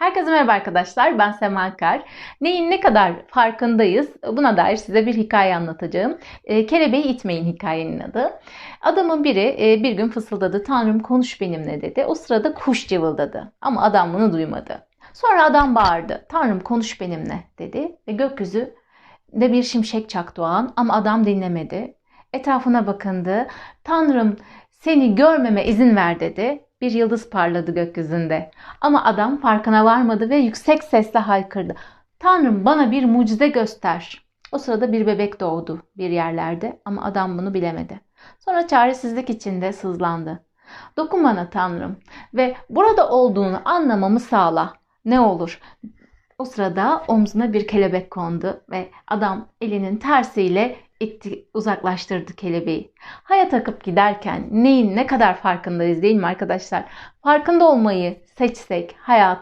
Herkese merhaba arkadaşlar. Ben Sema Akar. Neyin ne kadar farkındayız? Buna dair size bir hikaye anlatacağım. E, Kelebeği itmeyin hikayenin adı. Adamın biri e, bir gün fısıldadı. Tanrım konuş benimle dedi. O sırada kuş cıvıldadı. Ama adam bunu duymadı. Sonra adam bağırdı. Tanrım konuş benimle dedi. Ve gökyüzü de bir şimşek çaktı o an. Ama adam dinlemedi. Etrafına bakındı. Tanrım seni görmeme izin ver dedi. Bir yıldız parladı gökyüzünde. Ama adam farkına varmadı ve yüksek sesle haykırdı. Tanrım bana bir mucize göster. O sırada bir bebek doğdu bir yerlerde ama adam bunu bilemedi. Sonra çaresizlik içinde sızlandı. Dokun bana Tanrım ve burada olduğunu anlamamı sağla. Ne olur. O sırada omzuna bir kelebek kondu ve adam elinin tersiyle itti, uzaklaştırdı kelebeği. Hayat akıp giderken neyin ne kadar farkındayız değil mi arkadaşlar? Farkında olmayı seçsek hayat